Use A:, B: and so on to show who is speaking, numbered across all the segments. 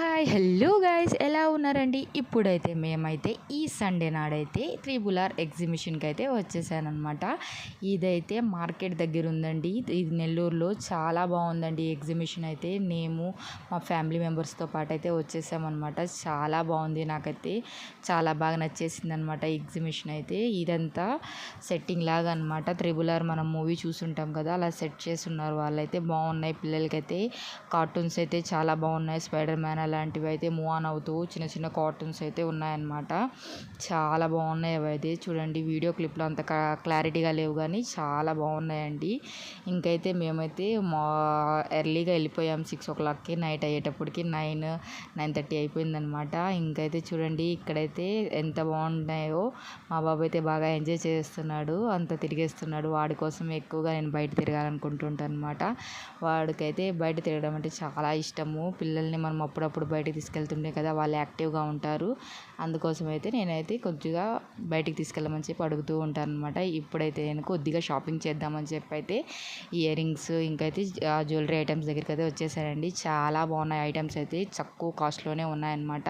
A: Hi hello guys ఎలా ఉన్నారండి? ఇప్పుడైతే మేమైతే ఈ సండే నాడైతే త్రిబులార్ ఎగ్జిబిషన్కి అయితే వచ్చేసానమాట ఇదైతే మార్కెట్ దగ్గర ఉందండి ఇది నెల్లూరులో చాలా బాగుందండి ఎగ్జిబిషన్ అయితే మేము మా ఫ్యామిలీ మెంబర్స్తో పాటు అయితే వచ్చేసామన్నమాట. చాలా బాగుంది నాకైతే. చాలా బాగా నచ్చేసింది అనమాట ఎగ్జిబిషన్ అయితే ఇదంతా సెట్టింగ్ లాగా అనమాట త్రిబులార్ మనం మూవీ చూసుంటాం కదా అలా సెట్ చేసి ఉన్నారు వాళ్ళైతే బాగున్నాయి. పిల్లలకైతే కార్టూన్స్ అయితే చాలా బాగున్నాయి. స్పైడర్ మ్యాన్ అలాంటివి అయితే మూవ్ ఆన్ అవుతూ చిన్న చిన్న కార్టూన్స్ అయితే ఉన్నాయన్నమాట. చాలా బాగున్నాయి అవి అయితే. చూడండి వీడియో క్లిప్లో అంత క్లారిటీగా లేవు కానీ చాలా బాగున్నాయండి. ఇంకైతే మేమైతే మా ఎర్లీగా వెళ్ళిపోయాం సిక్స్ ఓ క్లాక్కి నైట్ అయ్యేటప్పటికి నైన్ నైన్ థర్టీ అయిపోయిందనమాట ఇంకైతే చూడండి ఇక్కడైతే ఎంత బాగున్నాయో. మా బాబు అయితే బాగా ఎంజాయ్ చేస్తున్నాడు అంత తిరిగేస్తున్నాడు. వాడి కోసం ఎక్కువగా నేను బయట తిరగాలనుకుంటుంటాను అనమాట వాడికైతే బయట తిరగడం అంటే చాలా ఇష్టము. పిల్లల్ని మనం అప్పుడప్పుడు బయటికి తీసుకెళ్తుండే కదా వాళ్ళు యాక్టివ్గా ఉంటారు. అందుకోసం అయితే నేనైతే కొద్దిగా బయటికి తీసుకెళ్ళమని చెప్పి అడుగుతూ ఉంటాను అనమాట ఇప్పుడైతే నేను కొద్దిగా షాపింగ్ చేద్దామని చెప్పి అయితే ఇయర్ రింగ్స్ ఇంకైతే జ్యువెలరీ ఐటమ్స్ దగ్గరికి అయితే వచ్చేసానండి. చాలా బాగున్నాయి ఐటమ్స్ అయితే తక్కువ కాస్ట్లోనే ఉన్నాయన్నమాట.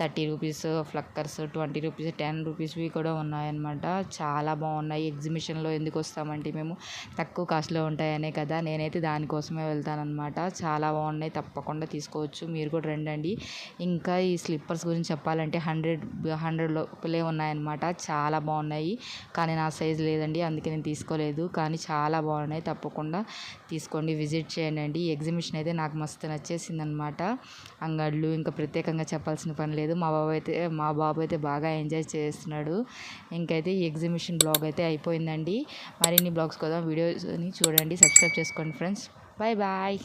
A: థర్టీ రూపీస్ ఫ్లక్కర్స్ ట్వంటీ రూపీస్ టెన్ రూపీస్వి కూడా ఉన్నాయన్నమాట. చాలా బాగున్నాయి. ఎగ్జిబిషన్లో ఎందుకు వస్తామంటే మేము తక్కువ కాస్ట్లో ఉంటాయనే కదా నేనైతే దానికోసమే వెళ్తానన్నమాట. చాలా బాగున్నాయి తప్పకుండా తీసుకోవచ్చు. మీరు కూడా అండి ఇంకా ఈ స్లిప్పర్స్ గురించి చెప్పాలంటే హండ్రెడ్ హండ్రెడ్ లోపలే ఉన్నాయన్నమాట. చాలా బాగున్నాయి. కానీ నా సైజ్ లేదండి. అందుకే నేను తీసుకోలేదు. కానీ చాలా బాగున్నాయి. తప్పకుండా తీసుకోండి. విజిట్ చేయండి ఎగ్జిబిషన్ అయితే నాకు మస్తు నచ్చేసింది అనమాట అంగళ్ళు ఇంకా ప్రత్యేకంగా చెప్పాల్సిన పని లేదు. మా బాబు అయితే మా బాబు అయితే బాగా ఎంజాయ్ చేస్తున్నాడు. ఇంకైతే ఈ ఎగ్జిబిషన్ బ్లాగ్ అయితే అయిపోయిందండి. మరిన్ని బ్లాగ్స్ కోసం వీడియోస్ని చూడండి. సబ్స్క్రైబ్ చేసుకోండి ఫ్రెండ్స్. Bye bye.